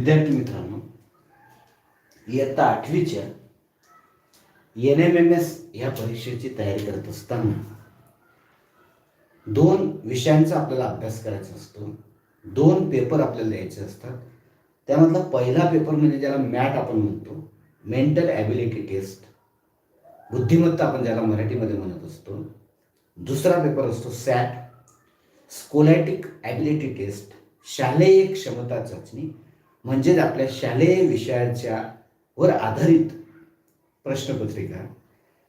विद्यार्थी मित्रांनो इयत्ता आठवीच्या एन एम एम एस ह्या परीक्षेची तयारी करत असताना दोन विषयांचा आपल्याला अभ्यास करायचा असतो दोन पेपर आपल्याला लिहायचे असतात. त्यामधला पहिला पेपर म्हणजे ज्याला मॅट आपण म्हणतो मेंटल ॲबिलिटी टेस्ट. बुद्धिमत्ता आपण ज्याला मराठीमध्ये म्हणत असतो. दुसरा पेपर असतो सॅट स्कोलॅटिक ॲबिलिटी टेस्ट शालेय क्षमता चाचणी. म्हणजेच आपल्या शालेय विषयाच्या वर आधारित प्रश्नपत्रिका.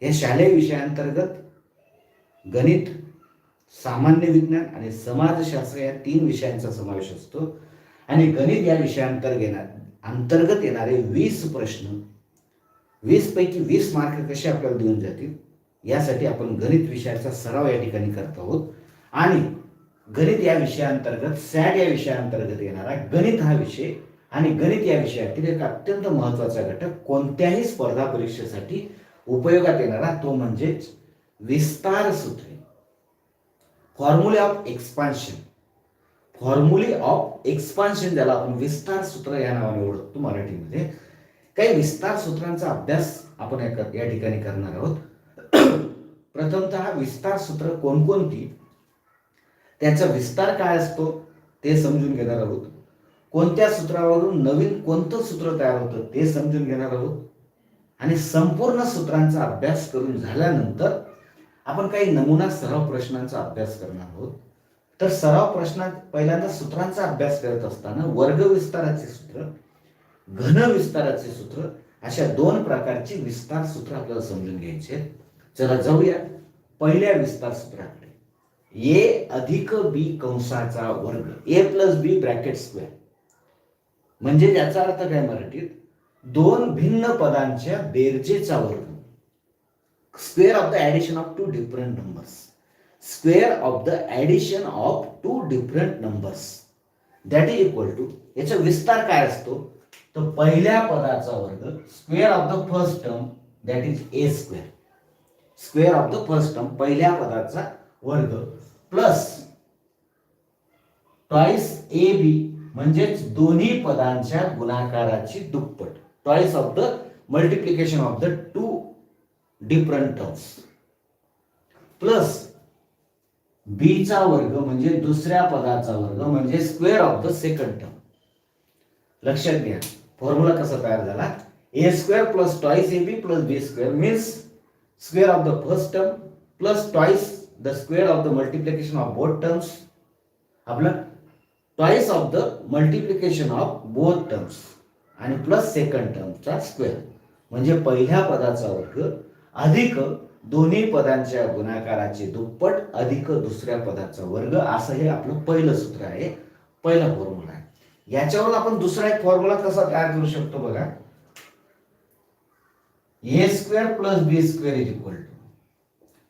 या शालेय विषयांतर्गत गणित सामान्य विज्ञान आणि समाजशास्त्र या तीन विषयांचा समावेश असतो. आणि गणित या विषयांतर्गत येणार अंतर्गत येणारे वीस प्रश्न वीसपैकी वीस मार्क कसे आपल्याला देऊन जातील? यासाठी आपण गणित विषयाचा सराव या ठिकाणी करत आहोत. आणि गणित या विषयाअंतर्गत सॅड या विषयाअंतर्गत येणारा गणित हा विषय आणि गणित या विषयातील एक अत्यंत महत्त्वाचा घटक कोणत्याही स्पर्धा परीक्षेसाठी उपयोगात येणारा तो म्हणजेच विस्तार सूत्रे फॉर्म्युले ऑफ एक्सपान्शन. फॉर्म्युले ऑफ एक्सपान्शन ज्याला आपण विस्तार सूत्र या नावाने ओळखतो मराठीमध्ये. काही विस्तार सूत्रांचा अभ्यास आपण या या ठिकाणी करणार आहोत. प्रथमत विस्तार सूत्र कोणकोणती? त्याचा विस्तार काय असतो? ते समजून घेणार आहोत. कोणत्या सूत्रावरून नवीन कोणतं सूत्र तयार होतं ते समजून घेणार आहोत. आणि संपूर्ण सूत्रांचा अभ्यास करून झाल्यानंतर आपण काही नमुना सराव प्रश्नांचा अभ्यास करणार आहोत. तर सराव प्रश्नात पहिल्यांदा सूत्रांचा अभ्यास करत असताना वर्ग विस्ताराचे सूत्र घन विस्ताराचे सूत्र अशा दोन प्रकारची विस्तार सूत्र आपल्याला समजून घ्यायचे आहेत. चला जाऊया पहिल्या विस्तार सूत्राकडे. ए अधिक बी कंसाचा वर्ग A plus B bracket square. म्हणजे याचा अर्थ काय मराठीत? दोन भिन्न पदांच्या बेरजेचा वर्ग. Square of the addition of two different numbers square of the addition of two different numbers that is equal to याचा विस्तार काय असतो? तर पहिल्या पदाचा वर्ग square of the first term that is A square square of the first term पहिल्या पदाचा वर्ग प्लस टॉईस ए बी म्हणजेच दोन्ही पदांच्या गुणाकाराची दुप्पट. Twice of the multiplication of the two different terms plus बीचा वर्ग म्हणजे दुसऱ्या पदाचा वर्ग म्हणजे square of the second term लक्षात घ्या फॉर्म्युला कसा तयार झाला? A square plus twice A B plus B square means square of the first term plus twice the square of the multiplication of both terms आपलं twice of the multiplication of both terms आणि plus second टर्मचा square म्हणजे पहिल्या पदाचा वर्ग अधिक दोन्ही पदांच्या गुणाकाराचे दुप्पट अधिक दुसऱ्या पदाचा वर्ग. असं हे आपलं पहिलं सूत्र आहे. पहिला फॉर्म्युला आहे. याच्यावर आपण दुसरा एक फॉर्म्युला कसा तयार करू शकतो बघा. A square plus B square is equal to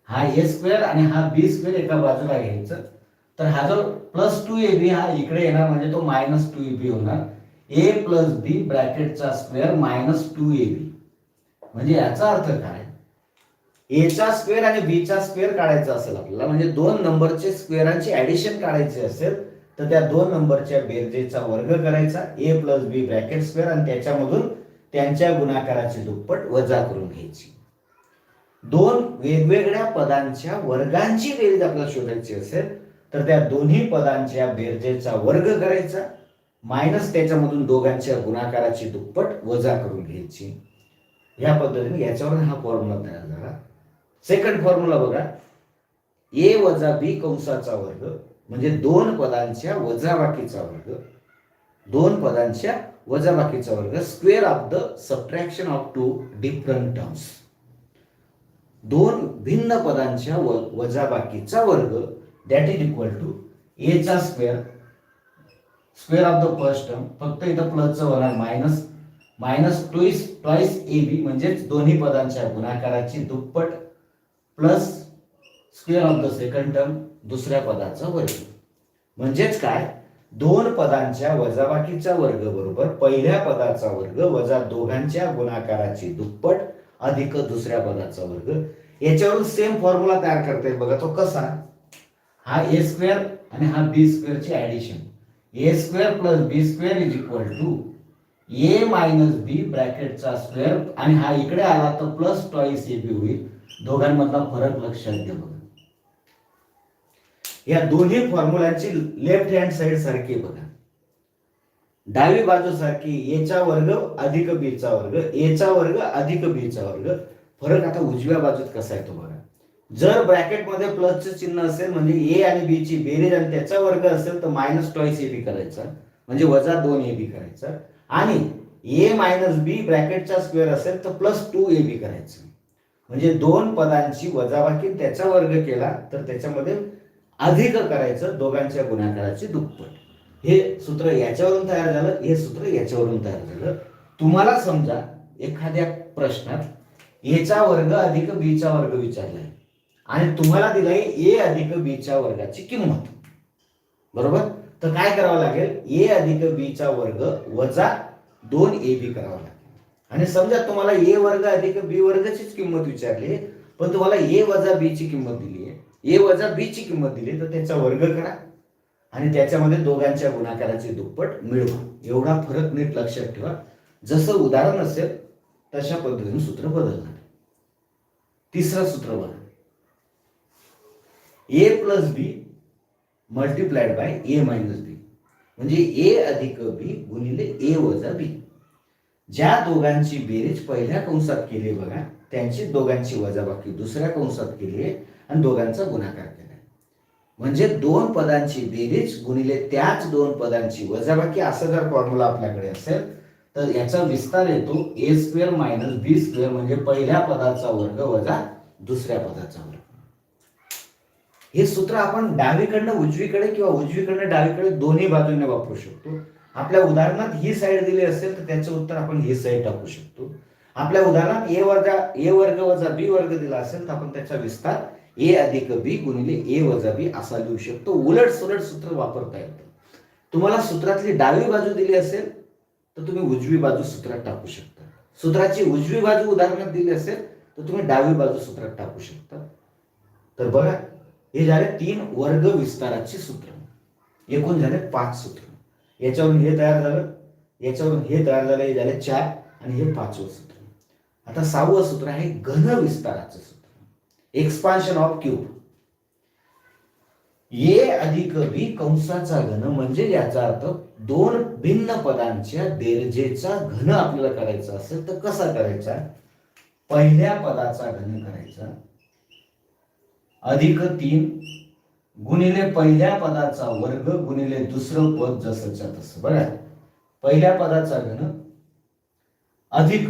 हा ए स्क्वेअर आणि हा बी स्क्वेअर एका बाजूला घ्यायचं. तर हा जो प्लस टू ए बी हा इकडे येणार म्हणजे तो मायनस टू ए बी होणार. A plus B ब्रॅकेटचा square minus two A B. म्हणजे याचा अर्थ काय? एचा स्क्वेअर आणि बीचा स्क्वेअर काढायचा असेल आपल्याला म्हणजे दोन नंबरचे स्क्वेअरांची ऍडिशन काढायची असेल तर त्या दोन नंबरच्या बेरजेचा वर्ग करायचा A plus B bracket square आणि त्याच्यामधून त्यांच्या गुणाकाराची दुप्पट वजा करून घ्यायची. दोन वेगवेगळ्या पदांच्या वर्गांची बेरीज आपल्याला शोधायची असेल तर त्या दोन्ही पदांच्या बेरजेचा वर्ग करायचा मायनस त्याच्यामधून दोघांच्या गुणाकाराची दुप्पट वजा करून घ्यायची. या पद्धतीने याच्यावर हा फॉर्म्युला तयार झाला. सेकंड फॉर्म्युला बघा. ए वजा बी कंसाचा वर्ग म्हणजे दोन पदांच्या वजाबाकीचा वर्ग. दोन पदांच्या वजाबाकीचा वर्ग square of the subtraction of two different terms दोन भिन्न पदांच्या व वजाबाकीचा वर्ग दॅट इज इक्वल टू एचा square square of the first term फक्त इथं प्लसचं होणार minus minus twice twice A B म्हणजेच दोन्ही पदांच्या गुणाकाराची दुप्पट plus square of the second term दुसऱ्या पदाचा वर्ग. म्हणजेच काय? दोन पदांच्या वजाबाकीचा वर्ग बरोबर पहिल्या पदाचा वर्ग वजा दोघांच्या गुणाकाराची दुप्पट अधिक दुसऱ्या पदाचा वर्ग. याच्यावरून सेम फॉर्म्युला तयार करता येईल बघा तो कसा? हा ए स्क्वेअर आणि हा B स्क्वेअरची addition A square plus B square is equal to A minus B ब्रॅकेटचा square आणि हा इकडे आला तर प्लस टॉईस ए बी होईल. दोघांमधला फरक लक्षात घ्या बघा. या दोन्ही फॉर्म्युलाची लेफ्ट हँड साइड सारखी बघा. डावी बाजू सारखी एचा वर्ग अधिक बीचा वर्ग एचा वर्ग अधिक बीचा वर्ग. फरक आता उजव्या बाजूत कसा आहे तो बघा. जर ब्रॅकेटमध्ये प्लसचं चिन्ह असेल म्हणजे ए आणि बी ची बेरीज आणि त्याचा वर्ग असेल तर मायनस टॉईस ए बी करायचा. म्हणजे वजा दोन ए बी करायचा. आणि ए मायनस बी ब्रॅकेटचा स्क्वेअर असेल तर प्लस टू ए बी करायचं. म्हणजे दोन पदांची वजाबाकी त्याचा वर्ग केला तर त्याच्यामध्ये अधिक करायचं दोघांच्या गुणाकाराची दुप्पट. हे सूत्र याच्यावरून तयार झालं हे सूत्र याच्यावरून तयार झालं. तुम्हाला समजा एखाद्या प्रश्नात एचा वर्ग अधिक बीचा वर्ग विचारलाय. आणि तुम्हाला दिलाय ए अधिक बीच्या वर्गाची किंमत. बरोबर? तर काय करावं लागेल? ए अधिक बीचा वर्ग वजा दोन ए बी करावं लागेल. आणि समजा तुम्हाला ए वर्ग अधिक बी वर्गाचीच किंमत विचारली पण तुम्हाला ए वजा बीची किंमत दिली आहे. ए वजा बीची किंमत दिली तर त्याचा वर्ग करा. आणि त्याच्यामध्ये दोघांच्या गुणाकाराचे दुप्पट मिळवा. एवढा फरक नीट लक्षात ठेवा. जसं उदाहरण असेल तशा पद्धतीने सूत्र बदलणार. तिसरं सूत्र बघा. A plus B multiplied by A minus B म्हणजे ए अधिक बी गुणिले ए वजा बी ज्या दोघांची बेरीज पहिल्या कंसात केली बघा त्यांची दोघांची वजाबाकी दुसऱ्या कंसात केली आहे आणि दोघांचा गुणाकार केला म्हणजे दोन पदांची बेरीज गुणिले त्याच दोन पदांची वजाबाकी असं जर फॉर्म्युला आपल्याकडे असेल तर याचा विस्तार येतो A square minus B square म्हणजे पहिल्या पदाचा वर्ग वजा दुसऱ्या पदाचा वर्ग. हे सूत्र आपण डावीकडनं उजवीकडे किंवा उजवीकडनं डावीकडे दोन्ही बाजूने वापरू शकतो. आपल्या उदाहरणात ही साईड दिली असेल तर त्याचं उत्तर आपण ही साईड टाकू शकतो. आपल्या उदाहरणात ए वर्गा ए वर्ग वजा बी वर्ग दिला असेल तर आपण त्याचा विस्तार ए अधिक बी गुणिले ए वजा बी असा लिहू शकतो. उलट सुलट सूत्र वापरता येतं. तुम्हाला सूत्रातली डावी बाजू दिली असेल तर तुम्ही उजवी बाजू सूत्रात टाकू शकता. सूत्राची उजवी बाजू उदाहरणात दिली असेल तर तुम्ही डावी बाजू सूत्रात टाकू शकता. तर बघा हे झाले तीन वर्ग विस्ताराचे सूत्र. एकूण झाले पाच सूत्र. याच्यावरून हे तयार झालं याच्यावरून हे तयार झालं हे झाले चार आणि हे पाचवं सूत्र. आता सहावं सूत्र आहे घन विस्ताराचं सूत्र. एक्सपान्शन ऑफ क्यूब ए अधिक बी कंसाचा घन म्हणजे याचा अर्थ दोन भिन्न पदांच्या बेरजेचा घन आपल्याला करायचा असेल तर कसा करायचा? पहिल्या पदाचा घन करायचा. अधिक तीन गुणिले पहिल्या पदाचा वर्ग गुणिले दुसरं पद जसंच्या तसं. बघा. पहिल्या पदाचा घन अधिक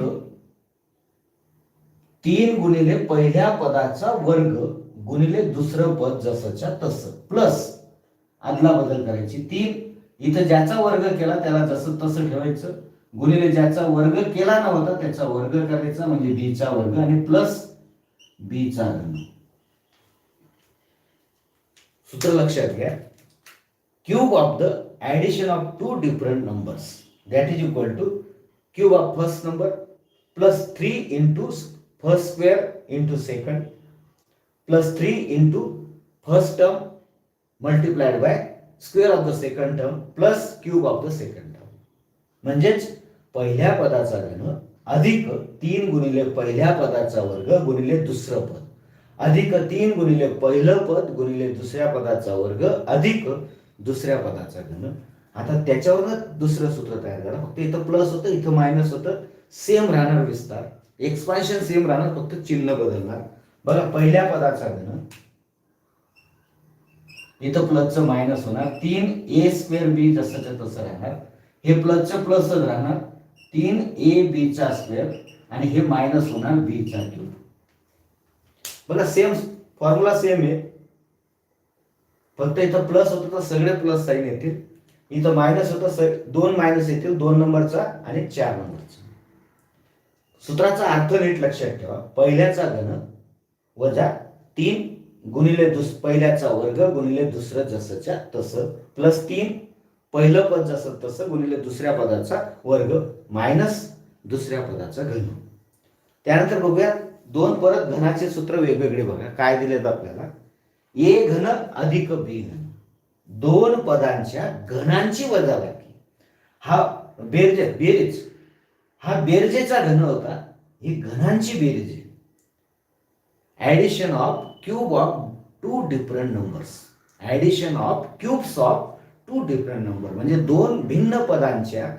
तीन गुणिले पहिल्या पदाचा वर्ग गुणिले दुसरं पद जसंच्या तसं. प्लस आदला बदल करायची. तीन इथं ज्याचा वर्ग केला त्याला जसं तसं ठेवायचं. गुणिले ज्याचा वर्ग केला नव्हता त्याचा वर्ग करायचा म्हणजे बीचा वर्ग आणि प्लस बीचा घन. सूत्र लक्षात घ्या. Cube of the addition of two different numbers that is equal to cube of first number plus three into first square into second plus three into first term multiplied by square of the second term plus cube of the second term म्हणजेच पहिल्या पदाचा घन अधिक तीन गुणिले पहिल्या पदाचा वर्ग गुणिले दुसरं पद. अधिक तीन गुणिले पहिलं पद गुणिले दुसऱ्या पदाचा वर्ग अधिक दुसऱ्या पदाचा घन. आता त्याच्यावर दुसरं सूत्र तयार झालं फक्त इथं प्लस होतं इथं मायनस होतं. सेम राहणार विस्तार. एक्सपान्शन सेम राहणार फक्त चिन्ह बदलणार. बघा पहिल्या पदाचा घन. इथं प्लसचं मायनस होणार. तीन ए स्क्वेअर बी जसंच्या तसं राहणार. हे प्लसचं प्लसच राहणार. तीन ए बीचा स्क्वेअर आणि हे मायनस होणार बीचा क्यूब बघा सेम फॉर्म्युला सेम आहे. फक्त इथं प्लस होतं तर सगळे प्लस साईन येतील. इथं मायनस होतं स- दोन मायनस येतील दोन नंबरचा आणि चार नंबरचा सूत्राचा अर्थ नीट लक्षात ठेवा. पहिल्याचा घन वजा तीन गुणिले दुस पहिल्याचा वर्ग गुणिले दुसरं जसंच्या तसं. प्लस तीन पहिलं पद जसं तसं गुणिले दुसऱ्या पदाचा वर्ग मायनस दुसऱ्या पदाचा घन. त्यानंतर बघूया दोन परत घनाचे सूत्र वेगवेगळे बघा. काय दिलेत आपल्याला? ए घन अधिक बी घन. दोन पदांच्या घनांची वजाबाकी. हा बेरजे बेरीज. हा बेरजेचा घन होता. ही घनांची बेरीज आहे. Addition of cube of two different numbers addition of cubes of two different number म्हणजे दोन भिन्न पदांच्या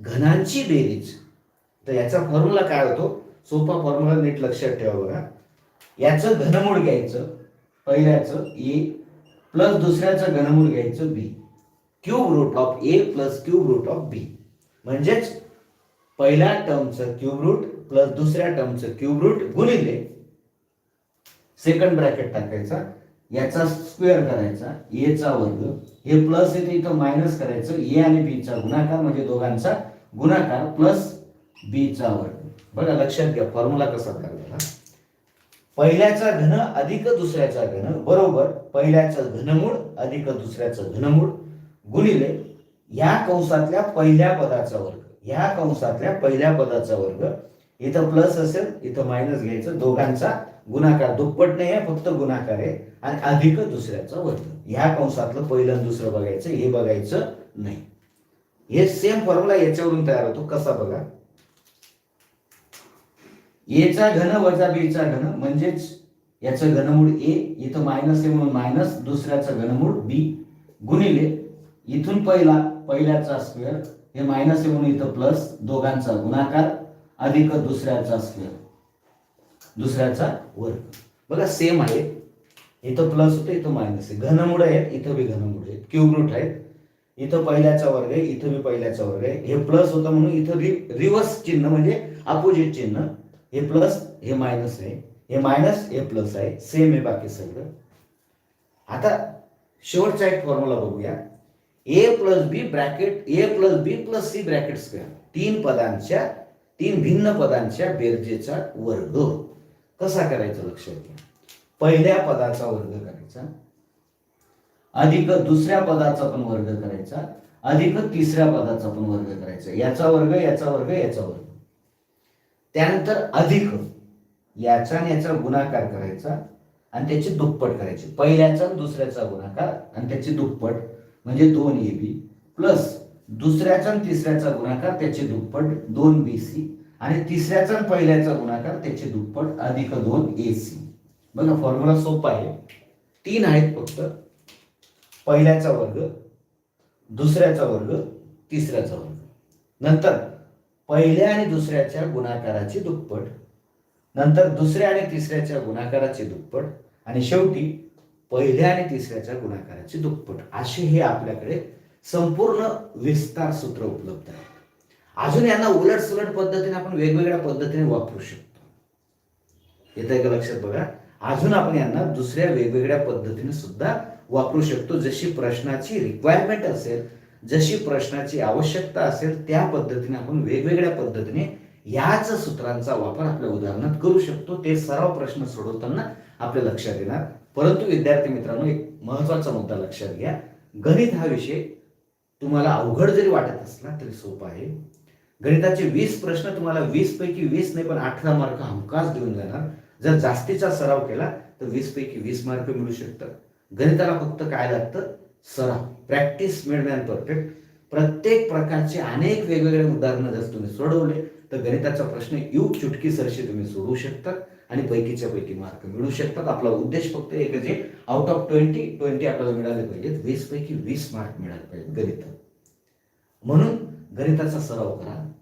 घनांची बेरीज. तर याचा फॉर्म्युला काय होतो? सोपा फॉर्म्युला नीट लक्षात ठेवा बघा. याचं घनमूळ घ्यायचं. पहिल्याचं ए प्लस दुसऱ्याचं घनमूळ घ्यायचं B cube root of A plus cube root of B म्हणजेच पहिल्या टर्मचं क्यूब रूट प्लस दुसऱ्या टर्मचं क्यूब रूट गुणिले सेकंड ब्रॅकेट टाकायचा. याचा स्क्वेअर करायचा. ए चा वर्ग. हे प्लस येते इथं मायनस करायचं. ए आणि बीचा गुणाकार म्हणजे दोघांचा गुणाकार प्लस बीचा वर्ग. बघा लक्षात घ्या फॉर्म्युला कसा करायचा पहिल्याचा घन अधिक दुसऱ्याचा घन बरोबर पहिल्याचं घनमूळ अधिक दुसऱ्याचं घनमूळ गुणिले या कंसातल्या पहिल्या पदाचा वर्ग. या कंसातल्या पहिल्या पदाचा वर्ग. इथं प्लस असेल इथं मायनस घ्यायचं. दोघांचा गुणाकार दुप्पट नाही आहे फक्त गुणाकार आहे. आणि अधिक दुसऱ्याचा वर्ग. ह्या कंसातलं पहिलं आणि दुसरं बघायचं हे बघायचं नाही. हे सेम फॉर्म्युला याच्यावरून तयार होतो. कसा बघा? एचा घन वजा बीचा घन म्हणजेच याचं घनमूळ ए इथं मायनस आहे म्हणून मायनस दुसऱ्याचं घनमूळ बी गुणिले इथून पहिला पहिल्याचा स्क्वेअर हे मायनस आहे म्हणून इथं प्लस दोघांचा गुणाकार अधिक दुसऱ्याचा स्क्वेअर दुसऱ्याचा वर्ग. बघा सेम आहे. इथं प्लस होतं इथं मायनस आहे. घनमूळ आहेत इथं बी घनमूळ आहेत. क्यूब रूट आहेत. इथं पहिल्याचा वर्ग आहे इथं बी पहिल्याचा वर्ग आहे. हे प्लस होतं म्हणून इथं रि रिव्हर्स चिन्ह म्हणजे अपोजिट चिन्ह. हे प्लस हे मायनस आहे. हे मायनस हे प्लस आहे. सेम आहे बाकी सगळं. आता शेवटचा एक फॉर्म्युला बघूया. A plus B bracket A plus B plus C bracket square तीन पदांच्या तीन भिन्न पदांच्या बेरजेचा वर्ग. कसा करायचा लक्षात घ्या. पहिल्या पदाचा वर्ग करायचा. अधिक दुसऱ्या पदाचा पण वर्ग करायचा. अधिक तिसऱ्या पदाचा पण वर्ग करायचा. याचा वर्ग याचा वर्ग याचा वर्ग. त्यानंतर अधिक याचा आणि याचा गुणाकार करायचा आणि त्याची दुप्पट करायची. पहिल्याचा आणि दुसऱ्याचा गुणाकार आणि त्याची दुप्पट म्हणजे दोन ए बी प्लस दुसऱ्याचा आणि तिसऱ्याचा गुणाकार त्याची दुप्पट दोन बी सी आणि तिसऱ्याचा आणि पहिल्याचा गुणाकार त्याची दुप्पट अधिक दोन ए सी. बघा फॉर्म्युला सोपा आहे. तीन आहेत फक्त. पहिल्याचा वर्ग दुसऱ्याचा वर्ग तिसऱ्याचा वर्ग. नंतर पहिल्या आणि दुसऱ्याच्या गुणाकाराची दुप्पट नंतर दुसऱ्या आणि तिसऱ्याच्या गुणाकाराची दुप्पट आणि शेवटी पहिल्या आणि तिसऱ्याच्या गुणाकाराची दुप्पट. असे हे आपल्याकडे संपूर्ण विस्तार सूत्र उपलब्ध आहे. अजून यांना उलट सुलट पद्धतीने आपण वेगवेगळ्या पद्धतीने वापरू शकतो. येत आहे का लक्षात बघा? अजून आपण यांना दुसऱ्या वेगवेगळ्या पद्धतीने सुद्धा वापरू शकतो. जशी प्रश्नाची रिक्वायरमेंट असेल जशी प्रश्नाची आवश्यकता असेल त्या पद्धतीने आपण वेगवेगळ्या पद्धतीने याच सूत्रांचा वापर आपल्या उदाहरणात करू शकतो. ते सराव प्रश्न सोडवताना आपल्या लक्षात येणार. परंतु विद्यार्थी मित्रांनो एक महत्त्वाचा मुद्दा लक्षात घ्या. गणित हा विषय तुम्हाला अवघड जरी वाटत असला तरी सोपा आहे. गणिताचे वीस प्रश्न तुम्हाला वीस पैकी वीस नाही पण अठरा मार्क हमखास देऊन जाणार. जर जास्तीचा सराव केला तर वीस पैकी वीस मार्क मिळू शकतात. गणिताला फक्त काय लागतं? सराव प्रॅक्टिस मिळण्यात परफेक्ट प्रत्येक प्रकारचे अनेक वेगवेगळे उदाहरणं जर तुम्ही सोडवले तर गणिताचा प्रश्न यू चुटकी सरशी तुम्ही सोडवू शकतात आणि पैकीच्या पैकी मार्क मिळू शकतात. आपला उद्देश फक्त एक जे आउट ऑफ ट्वेंटी ट्वेंटी आपल्याला मिळाले पाहिजेत. वीस पैकी वीस मार्क मिळाले पाहिजेत गणित. म्हणून गणिताचा सराव करा.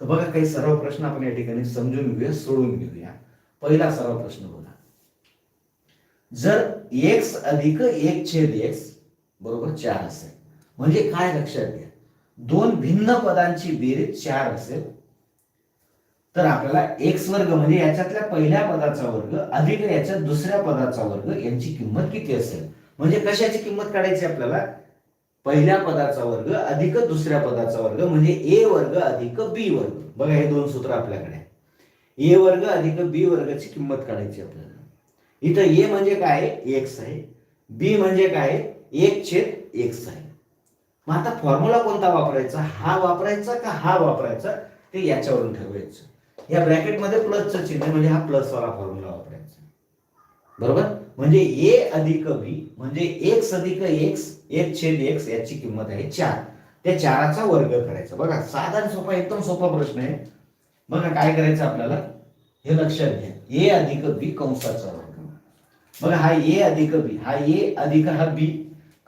तर बघा काही सराव प्रश्न आपण या ठिकाणी समजून घेऊया सोडून घेऊया. पहिला सराव प्रश्न बघा. जर एक्स अधिक एक छेद एक्स बरोबर चार असेल. म्हणजे काय लक्षात घ्या? दोन भिन्न पदांची बेरीज चार असेल. तर आपल्याला एक्स वर्ग म्हणजे याच्यातल्या पहिल्या पदाचा वर्ग अधिक याच्या दुसऱ्या पदाचा वर्ग यांची किंमत किती असेल? म्हणजे कशाची किंमत काढायची आपल्याला? पहिल्या पदाचा वर्ग अधिक दुसऱ्या पदाचा वर्ग म्हणजे ए वर्ग अधिक बी वर्ग. बघा हे दोन सूत्र आपल्याकडे. ए वर्ग अधिक बी वर्गाची किंमत काढायची आपल्याला. इथं ए म्हणजे काय? एक्स आहे. बी म्हणजे काय? एक छेद एक्स आहे मग आता फॉर्म्युला कोणता वापरायचा? हा वापरायचा का हा वापरायचा? ते याच्यावरून ठरवायचं. या ब्रॅकेटमध्ये प्लसचं चिन्ह म्हणजे हा प्लस वाला फॉर्म्युला वापरायचा. बरोबर? म्हणजे ए अधिक बी म्हणजे एक्स अधिक एक्स एक छेद एक्स याची किंमत आहे चार. त्या चाराचा वर्ग करायचा. बघा साधारण सोपा एकदम सोपा प्रश्न आहे. बघा काय करायचं आपल्याला? हे लक्षात घ्या. ए अधिक बी कंसाचा वर्ग. बघा हा ए अधिक बी हा ए अधिक हा बी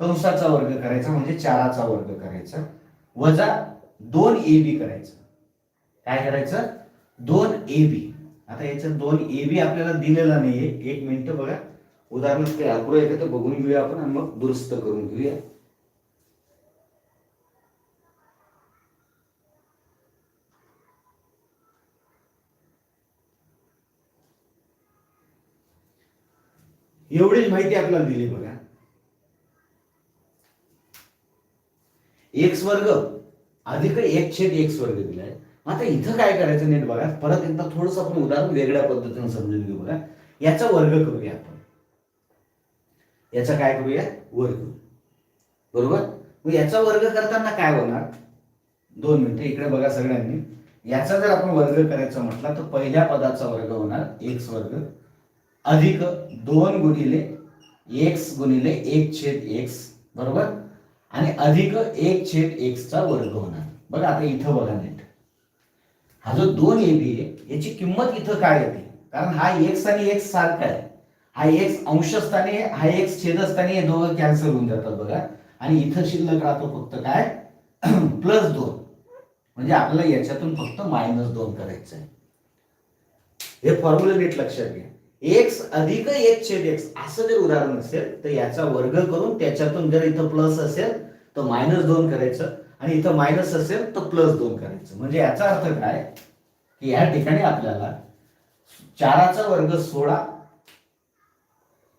कंसाचा वर्ग करायचा म्हणजे चाराचा वर्ग करायचा. वजा दोन ए बी करायचं. काय करायचं? दोन ए बी. आता याच्यात दोन ए बी आपल्याला दिलेला नाहीये. एक मिनिट बघा. उदाहरण ते अग्रो आहे तर बघून घेऊया आपण आणि मग दुरुस्त करून घेऊया. एवढीच माहिती आपल्याला दिली बघा. एक्स वर्ग अधिक एक छेद एक्स वर्ग दिलाय. आता इथं काय करायचं नीट बघा. परत एकदा थोडस आपण उदाहरण वेगळ्या पद्धतीने समजून घेऊ बघा याचा वर्ग करूया आपण. याचा काय करूया? वर्ग. बरोबर? मग याचा वर्ग करताना काय होणार? दोन मिनिटं इकडे बघा सगळ्यांनी. याचा जर आपण वर्ग करायचा म्हटला तर पहिल्या पदाचा वर्ग होणार एक्स वर्ग अधिक दोन गुणिले एक्स गुणिले एक छेद एक्स बरोबर? आणि अधिक एक छेद एक्सचा वर्ग होणार. बघा आता इथं बघा नीट हा जो दोन ए बी आहे याची किंमत इथं काय येते? कारण हा एक्स आणि एक्स सारखा आहे. हा एक्स अंशस्थानी हा एक्स छेदस्थानी हे दोघं कॅन्सल होऊन जातात बघा. आणि इथं शिल्लक राहतो फक्त काय? प्लस दोन. म्हणजे आपल्याला याच्यातून फक्त मायनस दोन करायचं आहे हे फॉर्म्युला नीट लक्षात घ्या. एक्स अधिक एक छेद एक्स असं जर उदाहरण असेल तर याचा वर्ग करून त्याच्यातून जर इथं प्लस असेल तर मायनस दोन करायचं. आणि इथं मायनस असेल तर प्लस दोन करायचं. म्हणजे याचा अर्थ काय? की या ठिकाणी आपल्याला चाराचा वर्ग सोळा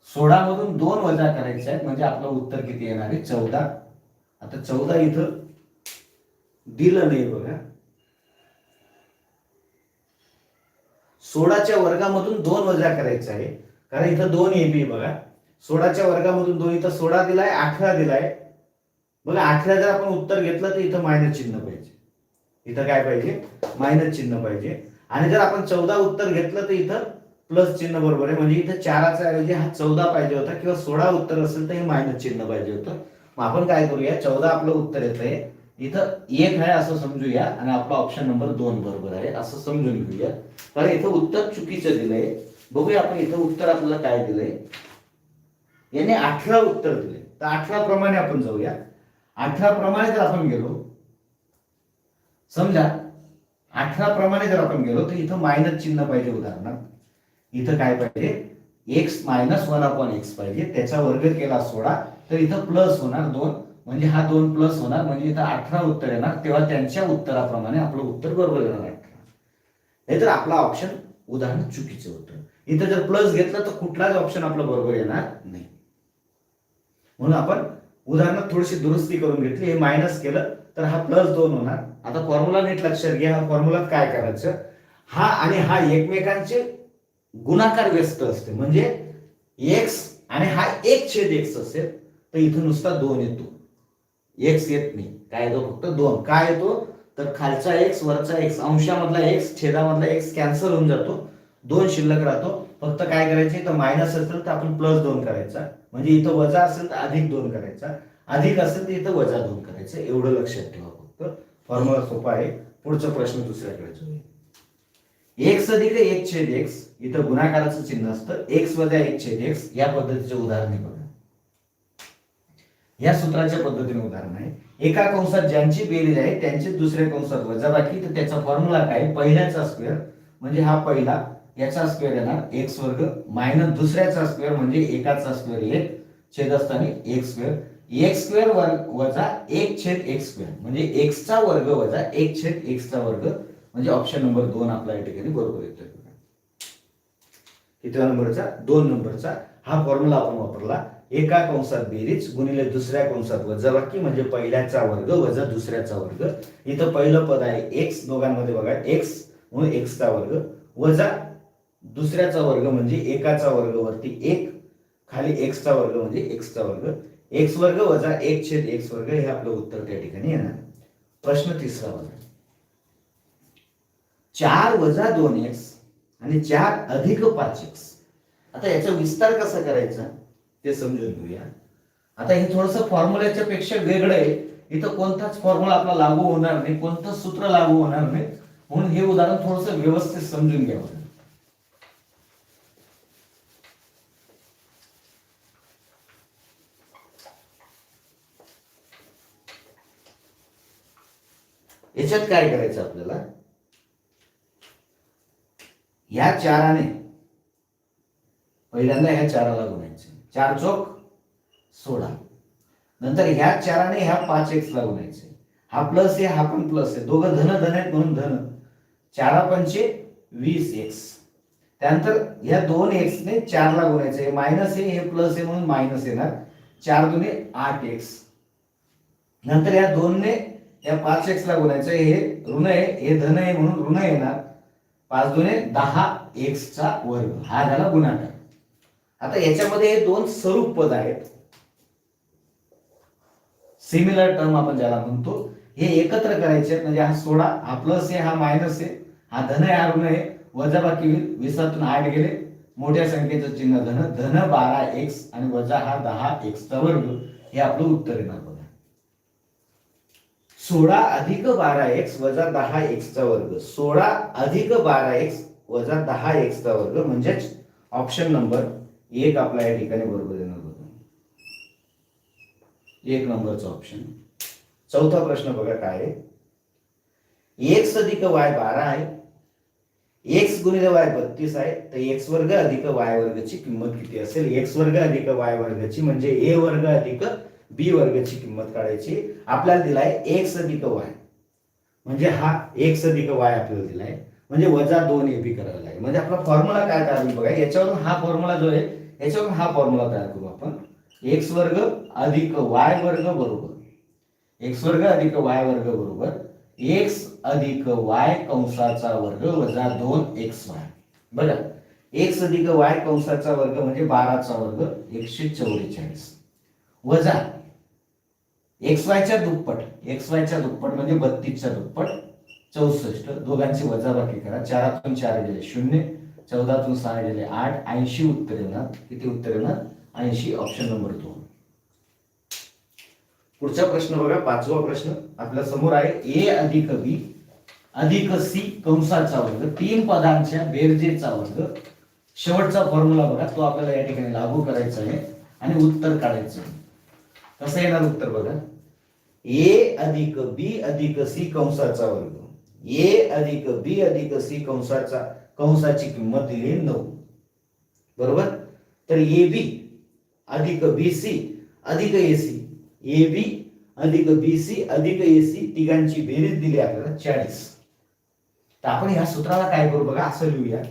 सोळा मधून दोन वजा करायचे आहेत म्हणजे आपलं उत्तर किती येणार आहे? चौदा. आता चौदा इथं दिलं नाही बघा. सोळाच्या वर्गामधून दोन वजा करायचे आहे. कारण इथं दोन ए बघा. सोळाच्या वर्गामधून दोन इथं सोळा दिलाय अठरा दिलाय. बघा अठरा जर आपण उत्तर घेतलं तर इथं मायनस चिन्ह पाहिजे. इथं काय पाहिजे? मायनस चिन्ह पाहिजे. आणि जर आपण चौदा उत्तर घेतलं तर इथं प्लस चिन्ह बरोबर आहे. म्हणजे इथं चाराचा ऐवजी हा चौदा पाहिजे होता किंवा सोळा उत्तर असेल तर हे मायनस चिन्ह पाहिजे होतं. मग आपण काय करूया? चौदा आपलं उत्तर येत आहे इथं एक आहे असं समजूया आणि आपला ऑप्शन नंबर दोन बरोबर आहे असं समजून घेऊया. कारण इथं उत्तर चुकीचं दिलंय. बघूया आपण इथं उत्तर आपल्याला काय दिलंय. याने अठरा उत्तर दिले. तर अठरा प्रमाणे आपण जाऊया. अठरा प्रमाणे जर आपण गेलो समजा अठरा प्रमाणे जर आपण गेलो तर इथं मायनस चिन्ह पाहिजे उदाहरणार्थ इथं काय पाहिजे? X minus one upon X पाहिजे. त्याचा वर्ग केला सोळा तर इथं प्लस होणार दोन. म्हणजे हा दोन प्लस होणार म्हणजे इथं अठरा उत्तर येणार तेव्हा त्यांच्या उत्तराप्रमाणे आपलं उत्तर बरोबर येणार अठरा नाहीतर आपला ऑप्शन उदाहरण चुकीचं होतं. इथं जर प्लस घेतलं तर कुठलाच ऑप्शन आपलं बरोबर येणार नाही. म्हणून आपण उदाहरणात थोडीशी दुरुस्ती करून घेतली हे मायनस केलं तर हा प्लस दोन होणार. आता फॉर्म्युला नीट लक्षात घ्या हा फॉर्म्युलात काय करायचं? हा आणि हा एकमेकांचे गुणाकार व्यस्त असते. म्हणजे एक्स आणि हा एक छेद एक्स असेल तर इथं नुसता दोन येतो. एक्स येत नाही. काय येतो? फक्त दोन. काय येतो? तर खालचा एक्स वरचा एक्स अंशामधला एक्स छेदामधला एक्स कॅन्सल होऊन जातो. दोन शिल्लक राहतो. फक्त काय करायचे? तर मायनस असेल तर आपण प्लस दोन करायचा. म्हणजे इथं वजा असेल तर अधिक दोन करायचा. अधिक असेल तर इथं वजा दोन करायचं. एवढं लक्षात ठेवा फक्त. फॉर्म्युला सोपा आहे. पुढचा प्रश्न दुसऱ्याकडे एक्स अधिक एक छेद एक्स इथं गुणाकाराचं चिन्ह असतं. एक्स वजा एक छेद एक्स या पद्धतीचे उदाहरण करतो या सूत्राच्या पद्धतीने उदाहरण आहे. एका कंसात ज्यांची बेरीज आहे त्यांचे दुसऱ्या कंसात वजाबाकी तर त्याचा फॉर्म्युला काय? पहिल्याचा स्क्वेअर म्हणजे हा पहिला याचा स्क्वेअर येणार एक्स वर्ग मायनस दुसऱ्याचा स्क्वेअर म्हणजे एकाचा स्क्वेअर एक छेद असताना एक स्क्वेअर एक स्क्वेअर वर्ग वजा एक छेद एक स्क्वेअर म्हणजे एक्सचा वर्ग वजा एक छेद एक्सचा वर्ग. म्हणजे ऑप्शन नंबर दोन आपला या ठिकाणी बरोबर येतोय कितव्या नंबरचा दोन नंबरचा हा फॉर्म्युला आपण वापरला. एका कंसात बेरीज गुणिले दुसऱ्या कंसात वजा. बाकी म्हणजे पहिल्याचा वर्ग वजा दुसऱ्याचा वर्ग. इथं पहिलं पद आहे एक्स दोघांमध्ये बघा एक्स म्हणून एक्सचा वर्ग. वजा दुसऱ्याचा वर्ग म्हणजे एकाचा वर्ग वरती एक. खाली एक्सचा वर्ग म्हणजे एक्सचा वर्ग. एक्स वर्ग वजा एक छेद एक्स वर्ग हे आपलं उत्तर त्या ठिकाणी येणार. प्रश्न तिसरा बघा. चार वजा दोन एक्स आणि चार अधिक पाच एक्स आता याचा विस्तार कसा करायचा? ते समजून घेऊया. आता हे थोडस फॉर्म्युल्याच्या पेक्षा वेगळं आहे. इथं कोणताच फॉर्म्युला आपला लागू होणार नाही कोणतं सूत्र लागू होणार नाही. म्हणून हे उदाहरण थोडस व्यवस्थित समजून घ्यावं याच्यात काय करायचं आपल्याला? ह्या चाराने पहिल्यांदा ह्या चाराला गुणायचं. चार चोक सोळा नंतर ह्या चाराने ह्या पाच एक्स ला गुणायचे हा प्लस आहे हा पण प्लस आहे. दोघं धन धन आहेत म्हणून धन. चारा पंचे वीस एक्स त्यानंतर ह्या दोन एक्स ने चार ला गुणायचे मायनस आहे हे प्लस आहे म्हणून मायनस येणार. चार दुने आठ एक्स नंतर या दोनने या पाच एक्स ला गुणायचं हे ऋण आहे हे धन आहे म्हणून ऋण येणार. पाच दुने दहा एक्सचा वर्ग. हा झाला गुणाकार. आता याच्यामध्ये हे दोन स्वरूप पद आहेत. सिमिलर टर्म आपण ज्याला म्हणतो हे एकत्र करायचे म्हणजे हा सोळा हा प्लस आहे हा मायनस आहे. हा धन आहे हा ऋण आहे. वजाबाकी होईल. विसातून आठ गेले. मोठ्या संख्येचं चिन्ह धन. धन बारा एक्स आणि वजा हा दहा एक्सचा वर्ग. हे आपलं उत्तर येणार बघा. सोळा अधिक बारा एक्स वजा दहा एक्सचा वर्ग. सोळा अधिक बारा एक्स वजा दहा एक्सचा वर्ग. म्हणजेच ऑप्शन नंबर एक आपला या ठिकाणी बरोबर येणार बघा एक नंबरचा ऑप्शन चौथा प्रश्न बघा काय आहे? एक्स अधिक वाय बारा आहे. एक्स गुणिले वाय बत्तीस आहे. तर एक्स वर्ग अधिक वाय वर्गची किंमत किती असेल? एक्स वर्ग अधिक वाय वर्गची म्हणजे ए वर्ग अधिक बी वर्गची किंमत काढायची. आपल्याला दिलाय एक्स अधिक वाय म्हणजे हा एक्स अधिक वाय आपल्याला दिलाय. म्हणजे वजा दोन ए बी करायला लागेल. म्हणजे आपला फॉर्म्युला काय तयार होईल बघा. याच्यावरून हा फॉर्म्युला जो आहे याच्यावरून हा फॉर्म्युला तयार करू आपण. एक्स वर्ग अधिक वाय वर्ग बरोबर. एक्स वर्ग अधिक वाय वर्ग बरोबर. एक्स अधिक वाय कंसाचा वर्ग वजा दोन एक्स वाय बघा. एक्स अधिक वाय कंसाचा वर्ग म्हणजे बाराचा वर्ग एकशे चौवेचाळीस वजा. एक्स वायच्या दुप्पट. एक्स वायच्या दुप्पट म्हणजे बत्तीसच्या दुप्पट. चौसष्ट. दोघांची वजाबाकी करा. चारातून चार गेले शून्य चौदातून सहा गेले आठ ऐंशी उत्तर येणार किती उत्तर येणार ऐंशी. ऑप्शन नंबर दोन पुढचा प्रश्न बघा. पाचवा प्रश्न. आपल्यासमोर आहे ए अधिक बी अधिक सी कंसाचा वर्ग. तीन पदांच्या बेरजेचा वर्ग. शेवटचा फॉर्म्युला बघा. तो आपल्याला या ठिकाणी लागू करायचा आहे आणि उत्तर काढायचं आहे. कसं येणार उत्तर बघा? ए अधिक बी अधिक सी कंसाचा वर्ग. ए अधिक बी अधिक सी कंसाचा कंसाची किंमत दिली नऊ बरोबर? तर ए बी अधिक बी सी अधिक ए सी. ए बी अधिक बी सी अधिक ए सी तिघांची बेरीज दिली आपल्याला चाळीस. तर आपण ह्या सूत्राला काय करू बघा असं लिहूया.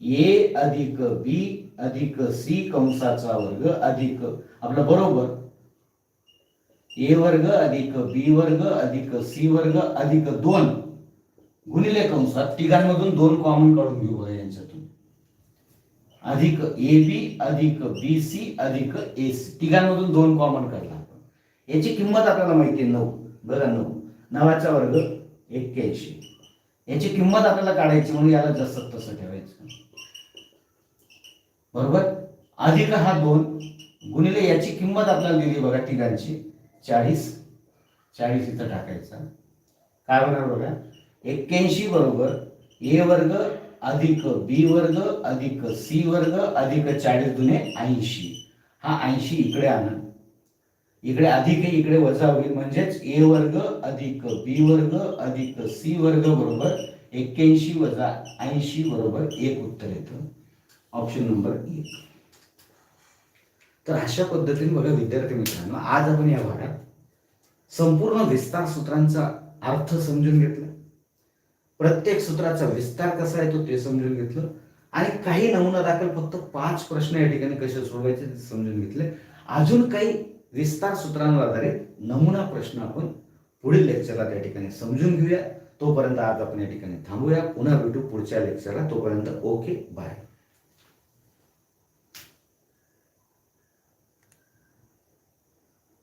ए अधिक बी अधिक सी कंसाचा वर्ग अधिक आपलं बरोबर ए वर्ग अधिक बी वर्ग अधिक सी वर्ग अधिक दोन गुणिले कंसात तिघांमधून दोन कॉमन काढून घेऊ बघा यांच्यातून. अधिक ए बी अधिक बी सी अधिक ए सी. तिघांमधून दोन कॉमन काढला आपण. याची किंमत आपल्याला माहिती आहे नऊ. बघा नऊ. नवाचा वर्ग एक्क्याऐंशी. याची किंमत आपल्याला काढायची म्हणून याला जसं तसं ठेवायचं. बरोबर? अधिक हा दोन गुणिले याची किंमत आपल्याला दिली बघा तिघांची. चाळीस चाळीस इथं टाकायचा. काय होणार बघा? एक्क्याऐंशी बरोबर ए वर्ग अधिक बी वर्ग अधिक सी वर्ग अधिक चाळीस दुने ऐंशी. हा ऐंशी इकडे आणा. इकडे अधिक इकडे वजा होईल. म्हणजेच ए वर्ग अधिक बी वर्ग अधिक सी वर्ग बरोबर एक्क्याऐंशी वजा ऐंशी बरोबर एक उत्तर येतं. ऑप्शन नंबर एक. तर अशा पद्धतीने बघा विद्यार्थी मित्रांनो आज आपण या भागात संपूर्ण विस्तार सूत्रांचा अर्थ समजून घेतला. प्रत्येक सूत्राचा विस्तार कसा आहे तो ते समजून घेतलं. आणि काही नमुना दाखल फक्त पाच प्रश्न या ठिकाणी कसे सोडवायचे ते समजून घेतले. अजून काही विस्तार सूत्रांवर आधारित नमुना प्रश्न आपण पुढील लेक्चरला त्या ठिकाणी समजून घेऊया. तोपर्यंत आज आपण या ठिकाणी थांबूया. पुन्हा भेटू पुढच्या लेक्चरला तोपर्यंत ओके बाय